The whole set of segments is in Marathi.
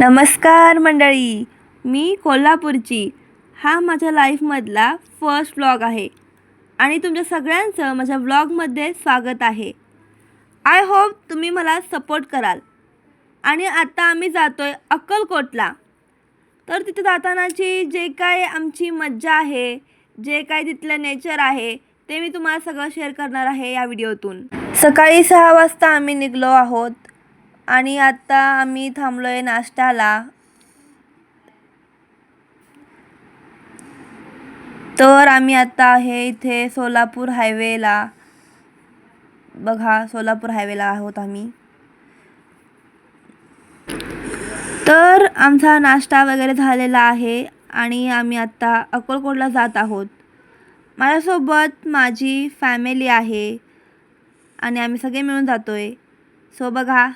नमस्कार मंडळी मी कोल्हापूरची. हा माझ्या लाईफमधला फर्स्ट व्लॉग आहे. आणि तुमच्या सगळ्यांचं माझ्या व्लॉगमध्ये स्वागत आहे. आय होप तुम्ही मला सपोर्ट कराल. आणि आता आम्ही जातो आहे अक्कलकोटला. तर तिथे जातानाची जे काय आमची मज्जा आहे जे काय तिथलं नेचर आहे ते मी तुम्हाला सगळं शेअर करणार आहे या व्हिडिओतून सकाळी सहा वाजता आम्ही निघलो आहोत. आणि आत्ता आम्ही थांबलो आहे नाश्त्याला. तर आम्ही आत्ता आहे इथे सोलापूर हायवेला. बघा सोलापूर हायवेला आहोत आम्ही. तर आमचा नाश्ता वगैरे झालेला आहे आणि आम्ही आत्ता अक्कलकोटला जात आहोत. माझ्यासोबत माझी फॅमिली आहे आणि आम्ही सगळे मिळून जातो आहे सो बघा.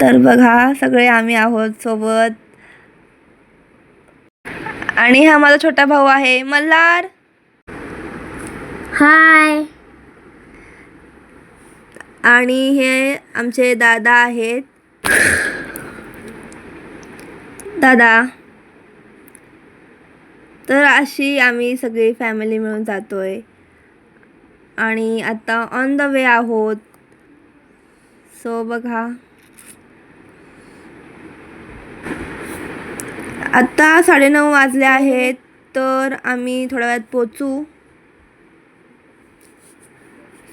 तर बघा सगळे आम्ही आहोत सोबत. आणि हा माझा छोटा भाऊ आहे मल्हार. हाय. आणि हे आमचे दादा आहेत. दादा. तर अशी आम्ही सगळी फॅमिली मिळून जातोय. आणि आता ऑन द वे आहोत. सो बघा. आत्ता साडेनऊ वाजले आहेत तर आम्ही थोड्या वेळात पोचू.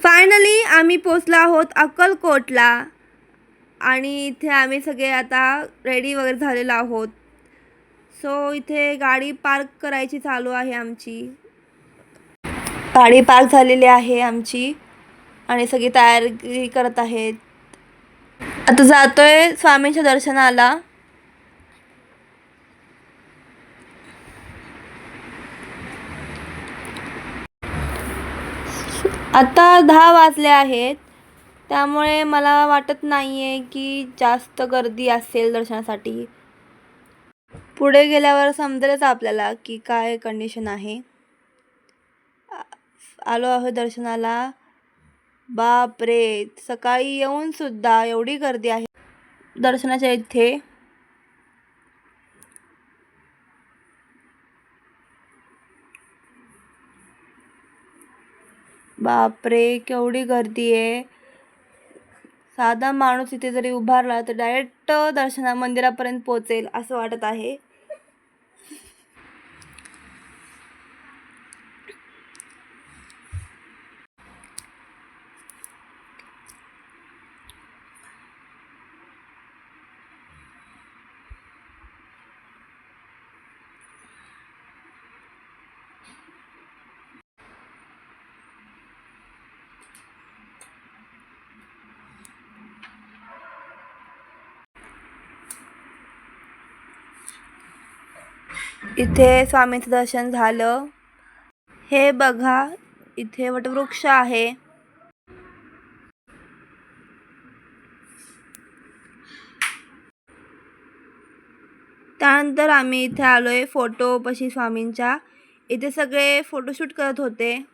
फायनली आम्ही पोचलो आहोत अक्कलकोटला. आणि इथे आम्ही सगळे आता रेडी वगैरे झालेलो आहोत. सो इथे गाडी पार्क करायची चालू आहे आमची. गाडी पार्क झालेली आहे आमची. आणि सगळी तयारी करत आहेत. आता जातोय स्वामींच्या दर्शनाला. आता दहा वाजले आहेत. त्यामुळे मला वाटत नाही आहे की जास्त गर्दी असेल दर्शनासाठी. पुढे गेल्यावर समजेलच आपल्याला की काय कंडिशन आहे. आलो आहोत दर्शनाला. बाप रे सकाळी येऊन सुद्धा एवढी गर्दी आहे. दर्शनाच्या इथे बापरे केवढी गर्दी आहे. साधा माणूस इथे जरी उभारला तर डायरेक्ट दर्शना मंदिरापर्यंत पोचेल असं वाटत आहे. इथे स्वामींचं दर्शन झालं. हे बघा इथे वटवृक्ष आहे. त्यानंतर आम्ही इथे आलोय फोटो पशी स्वामींच्या. इथे सगळे फोटोशूट करत होते.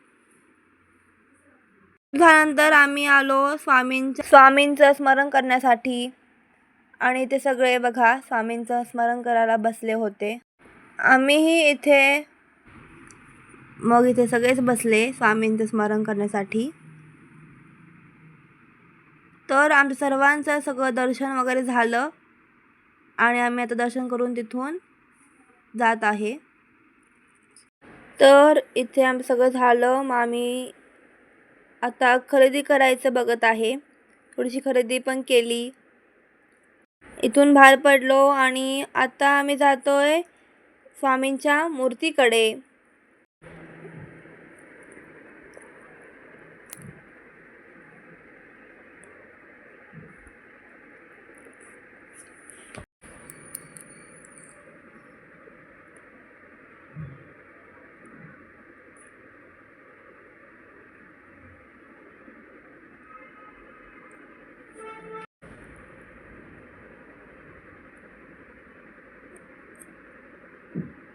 त्यानंतर आम्ही आलो स्वामींच्या स्वामींचं स्मरण करण्यासाठी. आणि इथे सगळे बघा स्वामींचं स्मरण करायला बसले होते. आम्हीही इथे मग इथे सगळेच बसले स्वामींचं स्मरण करण्यासाठी. तर आमचं सर्वांचं सगळं दर्शन वगैरे झालं आणि आम्ही आता दर्शन करून तिथून जात आहे. तर इथे आमचं सगळं झालं. मग आम्ही आता खरेदी करायचं बघत आहे. थोडीशी खरेदी पण केली. इथून बाहेर पडलो आणि आता आम्ही जातो आहे स्वामींच्या मूर्तीकडे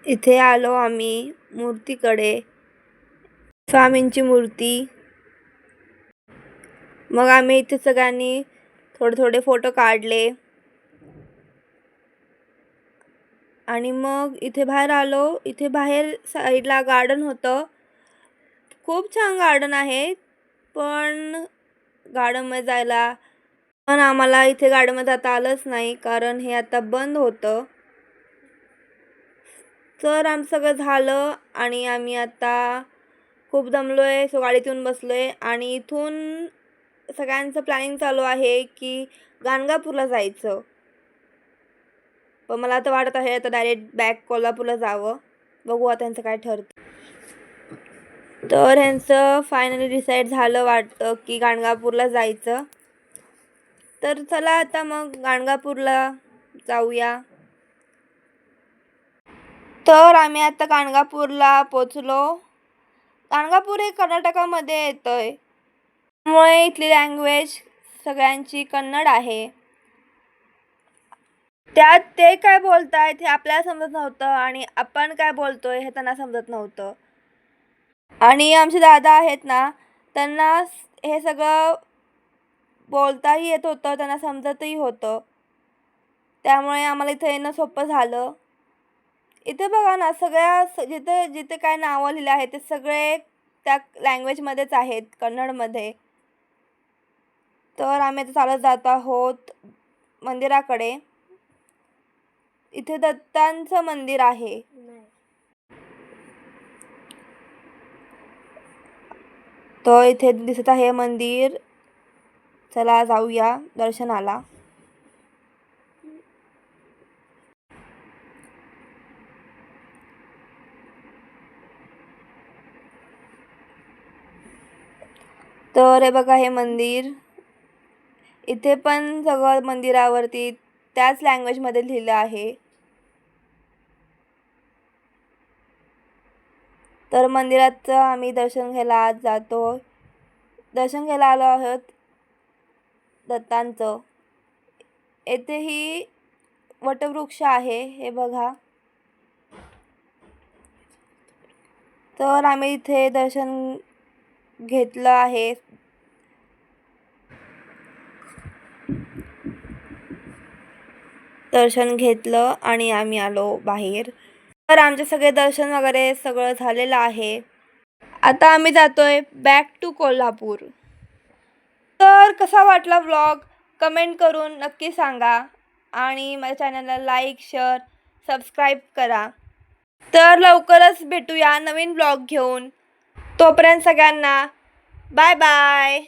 इथे आलो आम्ही मूर्तीकडे. स्वामींची मूर्ती. मग आम्ही इथे सगळ्यांनी थोडे थोडे फोटो काढले. आणि मग इथे बाहेर आलो. इथे बाहेर साईडला गार्डन होतं. खूप छान गार्डन आहे. पण गार्डनमध्ये जायला पण आम्हाला इथे गार्डनमध्ये जाता आलंच नाही. कारण हे आता बंद होतं. तर आमचं सगळं झालं आणि आम्ही आता खूप दमलो आहे सो गाडीत येऊन बसलो आहे आणि इथून सगळ्यांचं प्लॅनिंग चालू आहे की गाणगापूरला जायचं. पण मला आता वाटत आहे आता डायरेक्ट बॅक कोल्हापूरला जावं. बघू आता त्यांचं काय ठरतं. तर ह्यांचं फायनली डिसाईड झालं वाटतं की गाणगापूरला जायचं. तर चला आता मग गाणगापूरला जाऊया. तर आम्ही आता गाणगापूरला पोचलो गाणगापूर हे कर्नाटकामध्ये येतं आहे त्यामुळे इथली लँग्वेज सगळ्यांची कन्नड आहे. त्यात ते काय बोलतायत हे आपल्याला समजत नव्हतं आणि आपण काय बोलतोय हे त्यांना समजत नव्हतं. आणि आमचे दादा आहेत ना त्यांना हे सगळं बोलताही येत होतं त्यांना समजतही होतं. त्यामुळे आम्हाला इथं येणं सोपं झालं. इथे बघा ना सगळ्या स- जिथे जिथे काय नावं लिहिले आहेत ते सगळे त्या लँग्वेजमध्येच आहेत कन्नडमध्ये. तर आम्ही आता चालत जात आहोत मंदिराकडे. इथे दत्तांचं मंदिर आहे. तर इथे दिसत आहे मंदिर. चला जाऊया दर्शनाला. तर हे बघा हे मंदिर. इथे पण सगळं मंदिरावरती त्याच लँग्वेजमध्ये लिहिलं आहे. तर मंदिराचं आम्ही दर्शन घ्यायला आज जातो. दर्शन घ्यायला आलो आहोत दत्तांचं. येथेही वटवृक्ष आहे हे बघा. तर आम्ही इथे दर्शन घेतलं आहे. दर्शन घेतलं आणि आम्ही आलो बाहेर. तर आमचे सगळे दर्शन वगैरे सगळं झालेलं आहे. आता आम्ही जातोय बॅक टू कोल्हापूर. तर कसा वाटला व्लॉग कमेंट करून नक्की सांगा. आणि माझ्या चॅनलला लाईक शेअर सबस्क्राईब करा. तर लवकरच भेटूया नवीन ब्लॉग घेऊन. तोपर्यंत सगळ्यांना बाय बाय.